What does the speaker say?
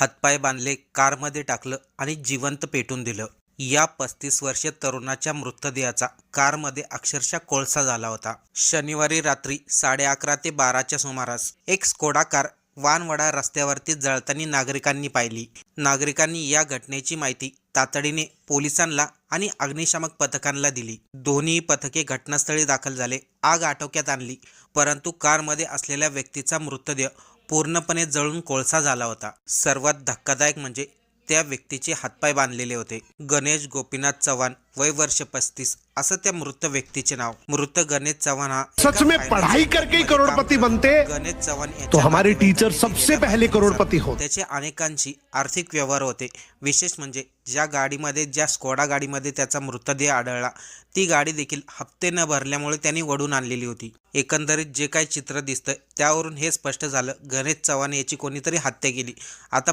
हातपाय बांधले कारमध्ये टाकलं आणि जिवंत पेटून दिलं. या पस्तीस वर्षीय तरुणाच्या मृतदेहाचा कारमध्ये अक्षरशः कोळसा झाला होता. शनिवारी रात्री साडे अकरा ते बाराच्या सुमारास एक स्कोडा कार वानवडा रस्त्यावरती जळताना नागरिकांनी पाहिली. नागरिकांनी या घटनेची माहिती तातडीने पोलिसांना आणि अग्निशामक पथकांना दिली. दोन्ही पथके घटनास्थळी दाखल झाले आग आटोक्यात आणली परंतु कारमध्ये असलेल्या व्यक्तीचा मृतदेह पूर्णपणे जळून कोळसा झाला होता. सर्वात धक्कादायक म्हणजे त्या व्यक्तीचे हातपाय बांधलेले होते. गणेश गोपीनाथ चव्हाण वय वर्ष पस्तीस असं त्या मृत व्यक्तीचे नाव. मृत गणेश चव्हाण हा सच में पढ़ाई करके ही करोड़पति. बनते, गणेश चव्हाण तो हमारे टीचर सबसे पहले करोड़पति होते. त्याचे अनेकांशी आर्थिक व्यवहार होते. विशेष म्हणजे ज्या गाडीमध्ये ज्या स्कोडा गाडीमध्ये त्याचा मृतदेह आढळला ती गाडी देखील हप्ते न भरल्यामुळे त्यांनी वडून आणलेली होती. एकंदरीत जे काही चित्र दिसतंय त्यावरून हे स्पष्ट झालं गणेश चव्हाण याची कोणीतरी हत्या केली. आता